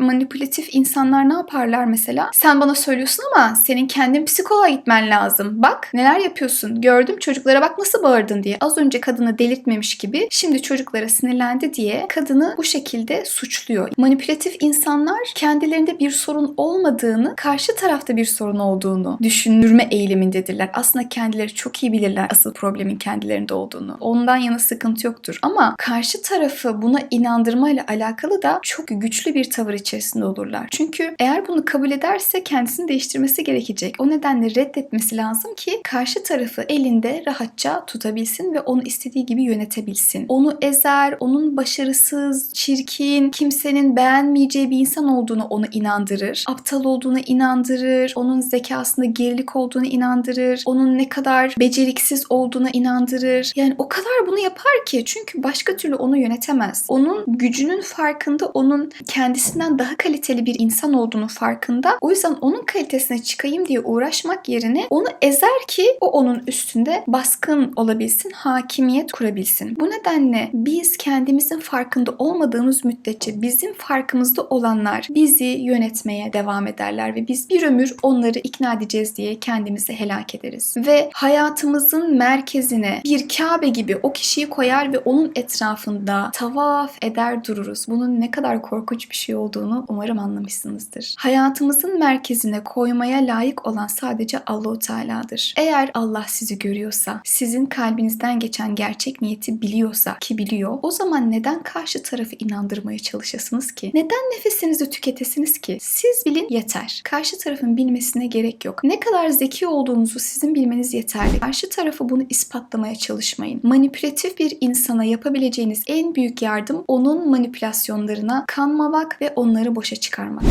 manipülatif insanlar ne yaparlar mesela? Sen bana söylüyorsun ama senin kendin psikoloğa gitmen lazım. Bak neler yapıyorsun. Gördüm çocuklara bak nasıl bağırdın diye. Az önce kadını delirtmemiş gibi şimdi çocuklara sinirlendi diye kadını bu şekilde suçluyor. Manipülatif insanlar kendilerinde bir sorun olmadığını, karşı tarafta bir sorun olduğunu düşünürme eğilimindedirler. Aslında kendileri çok iyi bilirler asıl problemin kendilerinde olduğunu. Ondan yana sıkıntı yoktur. Ama karşı tarafı buna inandırmayla alakalı da çok güçlü bir tavır içerisinde olurlar. Çünkü eğer bunu kabul ederse kendisini değiştirmesi gerekecek. O nedenle reddetmesi lazım ki karşı tarafı elinde rahatça tutabilsin ve onu istediği gibi yönetebilsin. Onu ezer, onun başarısız, çirkin, kimsenin beğenmeyeceği bir insan olduğunu onu inandırır. Aptal olduğunu inandırır. Onun zekasında gerilik olduğunu inandırır. Onun ne kadar beceriksiz olduğuna inandırır. Yani o kadar bunu yapar ki çünkü başka türlü onu yönetemez. Onun gücünün farkında, onun kendisinden daha kaliteli bir insan olduğunu farkında. O yüzden onun kalitesine çıkayım diye uğraşmak yerine onu ezer ki o onun üstünde baskın olabilsin, hakimiyet kurabilsin. Bu nedenle biz kendimizin farkında olmadığımız müddetçe bizim farkımızda olanlar bizi yönetmeye devam ederler ve biz bir ömür onları ikna edeceğiz diye kendimizi helak ederiz. Ve hayatımızın merkezine bir Kabe gibi o kişiyi koyar ve onun etrafında tavaf eder dururuz. Bunun ne kadar korkunç bir şey olduğunu umarım anlamışsınızdır. Hayatımızın merkezine koymaya layık olan sadece Allahu Teala'dır. Eğer Allah sizi görüyorsa, sizin kalbinizden geçen gerçek niyeti biliyorsa ki biliyor, o zaman neden karşı tarafı inandırmaya çalışasınız ki? Neden nefesinizi tüketesiniz ki? Siz bilin yeter. Karşı tarafın bilmesine gerek yok. Ne kadar zeki olduğunuzu sizin bilmeniz yeterli. Karşı tarafı bunu ispatlamaya çalışmayın. Manipülatif bir insana yapabileceğiniz en büyük yardım onun manipülasyonlarına kanmamak ve onları boşa çıkarmak.